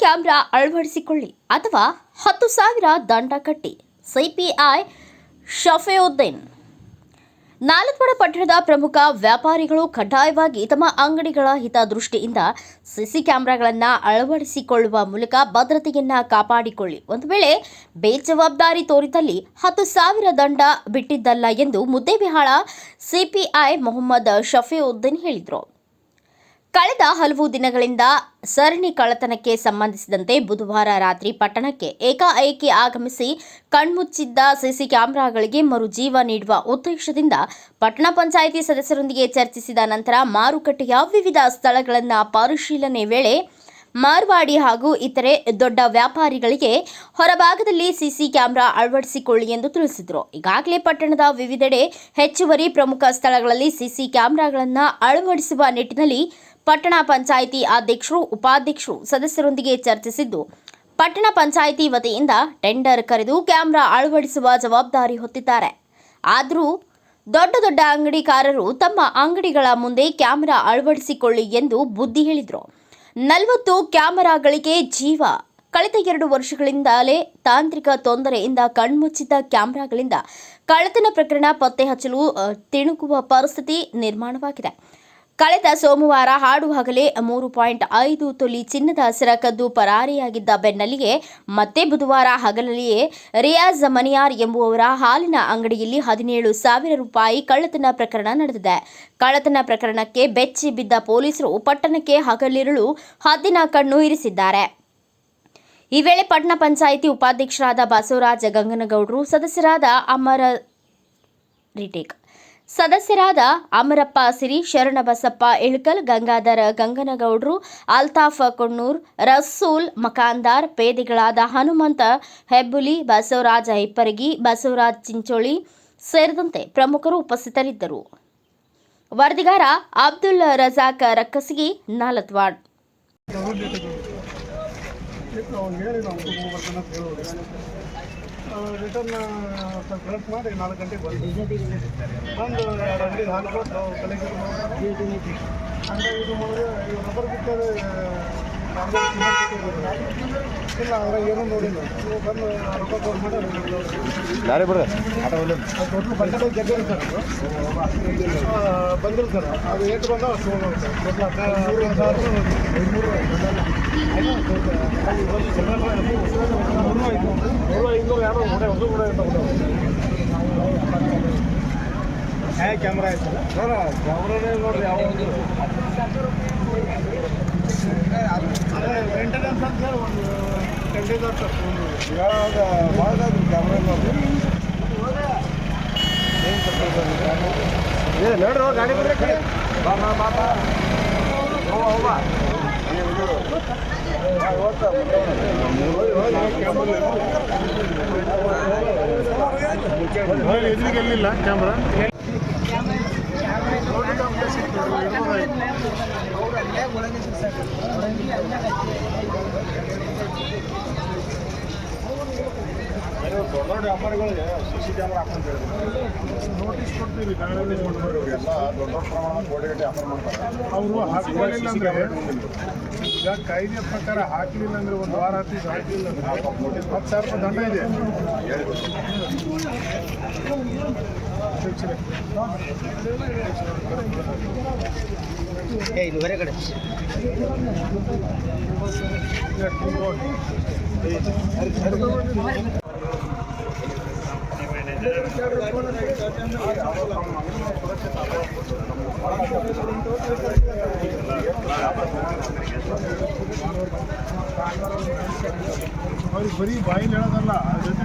Camera ಅಳವಡಿಸಿಕೊಳ್ಳಿ ಅಥವಾ ಹತ್ತು ಸಾವಿರ ದಂಡ ಕಟ್ಟಿ. ಸಿಪಿಐ ಶಫೇಯುದ್ದೀನ್ ನಾಲ್ಕುವಡ ಪಟ್ಟಣದ ಪ್ರಮುಖ ವ್ಯಾಪಾರಿಗಳು ಕಡ್ಡಾಯವಾಗಿ ತಮ್ಮ ಅಂಗಡಿಗಳ ಹಿತದೃಷ್ಟಿಯಿಂದ ಸಿಸಿ ಕ್ಯಾಮ್ರಾಗಳನ್ನು ಅಳವಡಿಸಿಕೊಳ್ಳುವ ಮೂಲಕ ಭದ್ರತೆಯನ್ನು ಕಾಪಾಡಿಕೊಳ್ಳಿ. ಒಂದು ವೇಳೆ ಬೇಜವಾಬ್ದಾರಿ ತೋರಿದಲ್ಲಿ ಹತ್ತು ಸಾವಿರ ದಂಡ ಬಿಟ್ಟಿದ್ದಲ್ಲ ಎಂದು ಮುದ್ದೇಬಿಹಾಳ ಸಿಪಿಐ ಮೊಹಮ್ಮದ್ ಶಫೀವುದ್ದೀನ್ ಹೇಳಿದರು. ಹಲವು ದಿನಗಳಿಂದ ಸರಣಿ ಕಳ್ಳತನಕ್ಕೆ ಸಂಬಂಧಿಸಿದಂತೆ ಬುಧವಾರ ರಾತ್ರಿ ಪಟ್ಟಣಕ್ಕೆ ಏಕಾಏಕಿ ಆಗಮಿಸಿ ಕಣ್ಮುಚ್ಚಿದ್ದ ಸಿಸಿ ಕ್ಯಾಮೆರಾಗಳಿಗೆ ಮರುಜೀವ ನೀಡುವ ಉದ್ದೇಶದಿಂದ ಪಟ್ಟಣ ಪಂಚಾಯಿತಿ ಸದಸ್ಯರೊಂದಿಗೆ ಚರ್ಚಿಸಿದ ನಂತರ ಮಾರುಕಟ್ಟೆಯ ವಿವಿಧ ಸ್ಥಳಗಳನ್ನು ಪರಿಶೀಲನೆ ವೇಳೆ ಮಾರ್ವಾಡಿ ಹಾಗೂ ಇತರೆ ದೊಡ್ಡ ವ್ಯಾಪಾರಿಗಳಿಗೆ ಹೊರಭಾಗದಲ್ಲಿ ಸಿಸಿ ಕ್ಯಾಮೆರಾ ಅಳವಡಿಸಿಕೊಳ್ಳಿ ಎಂದು ತಿಳಿಸಿದರು. ಈಗಾಗಲೇ ಪಟ್ಟಣದ ವಿವಿಧೆಡೆ ಹೆಚ್ಚುವರಿ ಪ್ರಮುಖ ಸ್ಥಳಗಳಲ್ಲಿ ಸಿಸಿ ಕ್ಯಾಮೆರಾಗಳನ್ನು ಅಳವಡಿಸುವ ನಿಟ್ಟಿನಲ್ಲಿ ಪಟ್ಟಣ ಪಂಚಾಯಿತಿ ಅಧ್ಯಕ್ಷರು, ಉಪಾಧ್ಯಕ್ಷರು ಸದಸ್ಯರೊಂದಿಗೆ ಚರ್ಚಿಸಿದ್ದು, ಪಟ್ಟಣ ಪಂಚಾಯಿತಿ ವತಿಯಿಂದ ಟೆಂಡರ್ ಕರೆದು ಕ್ಯಾಮ್ರಾ ಅಳವಡಿಸುವ ಜವಾಬ್ದಾರಿ ಹೊತ್ತಿದ್ದಾರೆ. ಆದರೂ ದೊಡ್ಡ ದೊಡ್ಡ ಅಂಗಡಿಕಾರರು ತಮ್ಮ ಅಂಗಡಿಗಳ ಮುಂದೆ ಕ್ಯಾಮೆರಾ ಅಳವಡಿಸಿಕೊಳ್ಳಿ ಎಂದು ಬುದ್ಧಿ ಹೇಳಿದರು. ನಲವತ್ತು ಕ್ಯಾಮೆರಾಗಳಿಗೆ ಜೀವ. ಕಳೆದ ಎರಡು ವರ್ಷಗಳಿಂದಲೇ ತಾಂತ್ರಿಕ ತೊಂದರೆಯಿಂದ ಕಣ್ಮುಚ್ಚಿದ ಕ್ಯಾಮೆರಾಗಳಿಂದ ಕಳ್ಳತನ ಪ್ರಕರಣ ಪತ್ತೆ ಹಚ್ಚಲು ತಿಣುಕುವ ಪರಿಸ್ಥಿತಿ ನಿರ್ಮಾಣವಾಗಿದೆ. ಕಳೆದ ಸೋಮವಾರ ಹಾಡು ಹಗಲೇ ಮೂರು ಪಾಯಿಂಟ್ ಐದು ತೊಲಿ ಚಿನ್ನದ ಸರ ಕದ್ದು ಪರಾರಿಯಾಗಿದ್ದ ಬೆನ್ನಲ್ಲಿಗೆ ಮತ್ತೆ ಬುಧವಾರ ಹಗಲಲ್ಲಿಯೇ ರಿಯಾಜ್ ಮನಿಯಾರ್ ಎಂಬುವವರ ಹಾಲಿನ ಅಂಗಡಿಯಲ್ಲಿ ಹದಿನೇಳು ಸಾವಿರ ರೂಪಾಯಿ ಕಳ್ಳತನ ಪ್ರಕರಣ ನಡೆದಿದೆ. ಕಳ್ಳತನ ಪ್ರಕರಣಕ್ಕೆ ಬೆಚ್ಚಿ ಬಿದ್ದ ಪೊಲೀಸರು ಪಟ್ಟಣಕ್ಕೆ ಹಗಲಿರುಳು ಹದ್ದಿನ ಕಣ್ಣು ಇರಿಸಿದ್ದಾರೆ. ಈ ವೇಳೆ ಪಟ್ಟಣ ಪಂಚಾಯಿತಿ ಉಪಾಧ್ಯಕ್ಷರಾದ ಬಸವರಾಜ ಗಂಗನಗೌಡರು ಸದಸ್ಯರಾದ ಅಮರ ರಿಟೇಕ್. ಸದಸ್ಯರಾದ ಅಮರಪ್ಪ ಸಿರಿ, ಶರಣಬಸಪ್ಪ ಇಳ್ಕಲ್, ಗಂಗಾಧರ ಗಂಗನಗೌಡರು, ಅಲ್ತಾಫ್ ಕೊಣ್ಣೂರ್, ರಸೂಲ್ ಮಕಾಂದಾರ್, ಪೇದೆಗಳಾದ ಹನುಮಂತ ಹೆಬ್ಬುಲಿ, ಬಸವರಾಜ ಹಿಪ್ಪರಗಿ ಬಸವರಾಜ್ ಚಿಂಚೋಳಿ ಸೇರಿದಂತೆ ಪ್ರಮುಖರು ಉಪಸ್ಥಿತರಿದ್ದರು. ವರದಿಗಾರ ಅಬ್ದುಲ್ ರಜಾಕ್ ರಕ್ಕಸಗಿ, ನಾಲತ್ವಾಡ್. ರಿಟರ್ನ್ ಸ್ವಲ್ಪ ಕಲೆಕ್ಟ್ ಮಾಡಿ ನಾಲ್ಕು ಗಂಟೆಗೆ ಬಂದು. ಬಂದು ಎರಡು ಅಂಗಡಿ ಹಾಲು ಕೊಟ್ಟು ಕಲೆಕ್ಟ್ ಹಂಗಾಗಿ ಇದು ಮಾಡಿದ್ರೆ ರಬ್ಬರ್ ಬಿಟ್ಟರೆ ಇಲ್ಲ ಅದ್ರಾಗ ಏನೂ ನೋಡಿಲ್ಲ ನೀವು ಬಂದು ರೊಕ್ಕ ಕೊಟ್ಟು ಮಾಡಿ ಟೋಟಲ್ ಬಂದಿರೋ ಜಗ್ಗರಿ ಸರ್ ಅದು ಬಂದ ಅಷ್ಟು ಹೋಗೋದು ಸರ್ ಟೋಟಲ್ ಹದಿನಾರು ಸಾವಿರ ಐನೂರು ನೂರು ಐನೂರು ಯಾರು ಕೂಡ ಹೊಸ ಕೂಡ ಹ್ಯಾ ಕ್ಯಾಮ್ರಾ ಐತಲ್ಲ ಸರ್ ಕ್ಯಾಮ್ರಾನೇ ನೋಡ್ರಿ ಯಾವ ಏ ನೋಡ್ರಿ ಗಾಡಿ ಬಂದ್ರೆ ಕಡೆ ಬಾ ಬಾ ಬಾ ಬಾ ಹೋಗ ಹೋಗ ಎದುರಿಗೆಲ್ಲಿಲ್ಲ ಕ್ಯಾಮ್ರಾ ದೊಡ್ಡ ದೊಡ್ಡ ವ್ಯಾಪಾರಿಗಳಿಗೆ ಸಿ ಸಿ ಕ್ಯಾಮ್ರಾ ಹಾಕೊಂತ ನೋಟಿಸ್ ಕೊಡ್ತೀವಿ ನಾಳೆ ಎಲ್ಲ ದೊಡ್ಡ ದೊಡ್ಡ ಪ್ರಮಾಣದ ಗೋಡೆಗಟ್ಟೆ ವ್ಯಾಪಾರ ಮಾಡ್ತಾರೆ. ಅವರು ಹಾಕಲಿಲ್ಲ ಅಂದ್ರೆ ಈಗ ಕಾಯ್ದೆ ಪ್ರಕಾರ ಹಾಕಲಿಲ್ಲ ಅಂದ್ರೆ ಒಂದು ವಾರ ಹತ್ತು ಹಾಕಲಿಲ್ಲ ಅಂದ್ರೆ ಹತ್ತು ಸಾವಿರ ರೂಪಾಯಿ ದಂಡ ಇದೆ. ಇದು. ಬೇರೆ ಕಡೆ. ಅವ್ರಿಗೆ ಬರೀ ಬಾಯಿಲಿ ಹೇಳೋದಲ್ಲ ಜೊತೆ